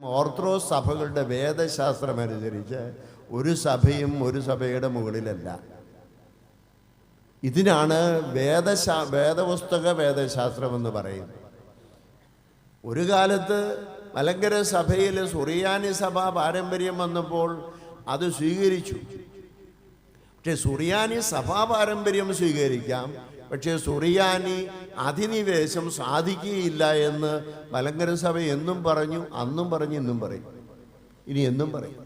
Orthodox സഭകളുടെ വേദശാസ്ത്രം അനുസരിച്ച് ഒരു സഭയും ഒരു സഭയുടെ മുകളിലല്ല. ഇതിനാണ് വേദശാ വേദപുസ്തക വേദശാസ്ത്രം എന്ന് പറയുന്നത്. ഒരു കാലത്ത് മലങ്കര സഭയിൽ സുറിയാനി സഭ പാരമ്പര്യം വന്നപ്പോൾ അത് സ്വീകരിച്ചു. പക്ഷെ സുറിയാനി സഭാ പാരമ്പര്യം സ്വീകരിക്കാം പക്ഷേ സുറിയാനി അധിനിവേശം സാധിക്കുകയില്ല എന്ന് മലങ്കര സഭ എന്നും പറഞ്ഞു അന്നും പറഞ്ഞു ഇന്നും പറയും. ഇനി എന്നും പറയും.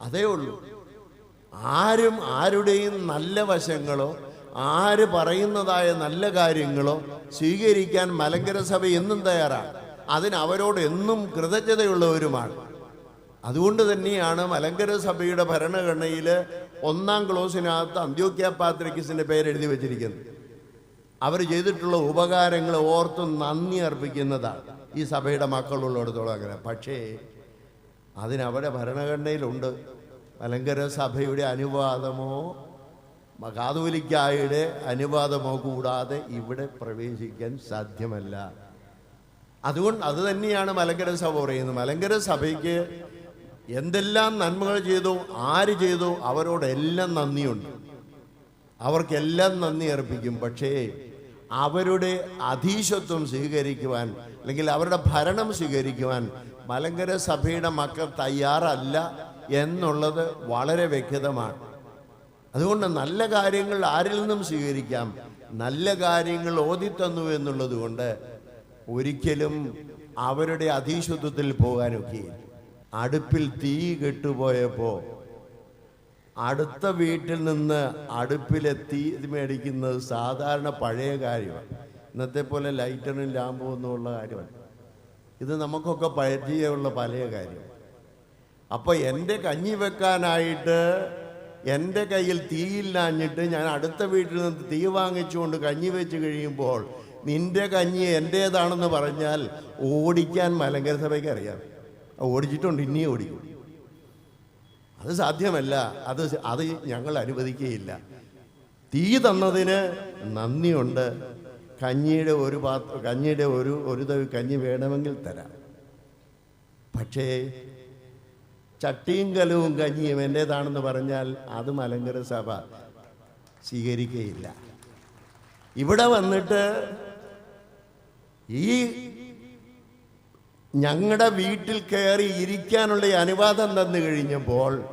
അതേ ഉള്ളൂ. ആരും ആരുടെയും നല്ല വശങ്ങളോ ആര് പറയുന്നതായ നല്ല കാര്യങ്ങളോ സ്വീകരിക്കാൻ മലങ്കര സഭ എന്നും തയ്യാറാണ്. അതിന് അവരോട് എന്നും കൃതജ്ഞതയുള്ളവരുമാണ്. അതുകൊണ്ട് തന്നെയാണ് മലങ്കര സഭയുടെ ഭരണഘടനയിൽ ഒന്നാം ക്ലോസിനകത്ത് അന്ത്യോക്യ പാത്രിക്കിസിന്റെ പേര് എഴുതി വെച്ചിരിക്കുന്നത്. അവർ ചെയ്തിട്ടുള്ള ഉപകാരങ്ങൾ ഓർത്ത് നന്ദി അർപ്പിക്കുന്നതാണ്. ഈ സഭയുടെ മക്കളുള്ളിടത്തോളം അങ്ങനെ. പക്ഷേ അതിനവിടെ ഭരണഘടനയിലുണ്ട്. മലങ്കര സഭയുടെ അനുവാദമോ കാതോലിക്കായുടെ അനുവാദമോ കൂടാതെ ഇവിടെ പ്രവേശിക്കാൻ സാധ്യമല്ല. അതുകൊണ്ട് അത് തന്നെയാണ് മലങ്കര സഭ പറയുന്നത്. മലങ്കര സഭയ്ക്ക് എന്തെല്ലാം നന്മകൾ ചെയ്തു ആര് ചെയ്തു അവരോടെല്ലാം നന്ദിയുണ്ട്. അവർക്കെല്ലാം നന്ദി അർപ്പിക്കും. പക്ഷേ അവരുടെ അധീശത്വം സ്വീകരിക്കുവാൻ അല്ലെങ്കിൽ അവരുടെ ഭരണം സ്വീകരിക്കുവാൻ മലങ്കര സഭയുടെ മക്കൾ തയ്യാറല്ല എന്നുള്ളത് വളരെ വ്യക്തമാണ്. അതുകൊണ്ട് നല്ല കാര്യങ്ങൾ ആരിൽ നിന്നും സ്വീകരിക്കാം? നല്ല കാര്യങ്ങൾ ഓതിത്തന്നു എന്നുള്ളത് കൊണ്ട് ഒരിക്കലും അവരുടെ അധീശത്വത്തിൽ പോകാനൊക്കെ അടുപ്പിൽ തീ കെട്ടുപോയപ്പോൾ അടുത്ത വീട്ടിൽ നിന്ന് അടുപ്പിലെത്തി ഇത് മേടിക്കുന്നത് സാധാരണ പഴയ കാര്യമാണ്. ഇന്നത്തെ പോലെ ലൈറ്ററും ലാമ്പും ഒന്നുമുള്ള കാര്യമല്ല. ഇത് നമുക്കൊക്കെ പരിചയമുള്ള പഴയ കാര്യം. അപ്പോൾ എന്റെ കഞ്ഞി വെക്കാനായിട്ട് എന്റെ കയ്യിൽ തീയില്ലാഞ്ഞിട്ട് ഞാൻ അടുത്ത വീട്ടിൽ നിന്ന് തീ വാങ്ങിച്ചുകൊണ്ട് കഞ്ഞി വെച്ച് കഴിയുമ്പോൾ നിന്റെ കഞ്ഞി എന്റേതാണെന്ന് പറഞ്ഞാൽ ഓടിക്കാൻ മലങ്കര സഭയ്ക്ക് അറിയാം. ഓടിച്ചിട്ടുണ്ട് ഇനിയും ഓടിക്കും. അത് സാധ്യമല്ല. അത് അത് ഞങ്ങൾ അനുവദിക്കുകയില്ല. തീ തന്നതിന് നന്ദിയുണ്ട്. കഞ്ഞിയുടെ ഒരു പാത്ര കഞ്ഞിയുടെ ഒരു ഒരു തവി കഞ്ഞി വേണമെങ്കിൽ തരാം. പക്ഷേ ചട്ടിയും കലവും കഞ്ഞിയും എന്റേതാണെന്ന് പറഞ്ഞാൽ അത് മലങ്കര സഭ സ്വീകരിക്കുകയില്ല. ഇവിടെ വന്നിട്ട് ഈ ഞങ്ങളുടെ വീട്ടിൽ കയറി ഇരിക്കാനുള്ള അനുവാദം തന്നു കഴിഞ്ഞപ്പോൾ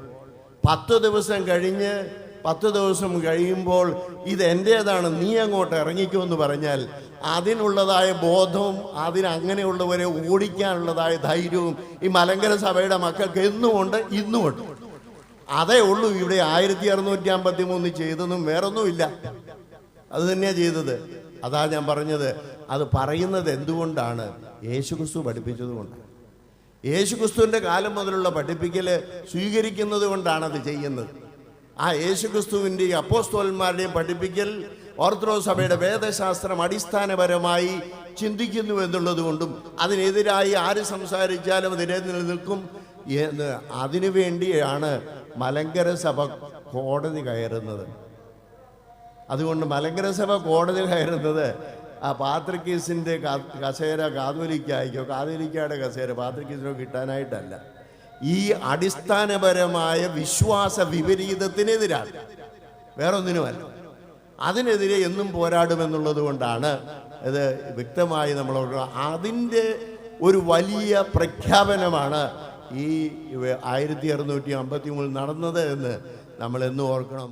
പത്ത് ദിവസം കഴിഞ്ഞ് പത്ത് ദിവസം കഴിയുമ്പോൾ ഇത് എന്റേതാണ് നീ അങ്ങോട്ട് ഇറങ്ങിക്കോ എന്ന് പറഞ്ഞാൽ അതിനുള്ളതായ ബോധവും അതിനങ്ങനെയുള്ളവരെ ഓടിക്കാനുള്ളതായ ധൈര്യവും ഈ മലങ്കര സഭയുടെ മക്കൾക്ക് എന്നുമുണ്ട് ഇന്നുമുണ്ട്. അതേ ഉള്ളൂ ഇവിടെ ആയിരത്തി അറുന്നൂറ്റി അമ്പത്തി മൂന്ന് ചെയ്തതും വേറൊന്നുമില്ല. അത് തന്നെയാണ് ചെയ്തത്. അതാ ഞാൻ പറഞ്ഞത്. അത് പറയുന്നത് എന്തുകൊണ്ടാണ്? യേശുക്രിസ്തു പഠിപ്പിച്ചത് കൊണ്ടാണ്. യേശുക്രിസ്തുവിന്റെ കാലം മുതലുള്ള പഠിപ്പിക്കൽ സ്വീകരിക്കുന്നത് കൊണ്ടാണ് അത് ചെയ്യുന്നത്. ആ യേശുക്രിസ്തുവിന്റെയും അപ്പോസ്തോലന്മാരുടെയും പഠിപ്പിക്കൽ ഓർത്തഡോക്സ് സഭയുടെ വേദശാസ്ത്രം അടിസ്ഥാനപരമായി ചിന്തിക്കുന്നു എന്നുള്ളത് കൊണ്ടും അതിനെതിരായി ആര് സംസാരിച്ചാലും അതിനെ നിലനിൽക്കും എന്ന് അതിനു വേണ്ടിയാണ് മലങ്കര സഭ കോടതി കയറുന്നത്. അതുകൊണ്ട് മലങ്കര സഭ കോടതി കയറുന്നത് ആ പാത്രക്കീസിന്റെ കസേര കാതോലിക്കായിക്കോ കാതോലിക്കയുടെ കസേര പാത്രക്കീസിനോ കിട്ടാനായിട്ടല്ല. ഈ അടിസ്ഥാനപരമായ വിശ്വാസ വിപരീതത്തിനെതിരാണ്. വേറൊന്നിനുമല്ല. അതിനെതിരെ എന്നും പോരാടുമെന്നുള്ളത് കൊണ്ടാണ് ഇത് വ്യക്തമായി നമ്മൾ അതിന്റെ ഒരു വലിയ പ്രഖ്യാപനമാണ് ഈ ആയിരത്തി അറുന്നൂറ്റി അമ്പത്തി മൂന്നിൽ നടന്നത് എന്ന് നമ്മൾ എന്നും ഓർക്കണം.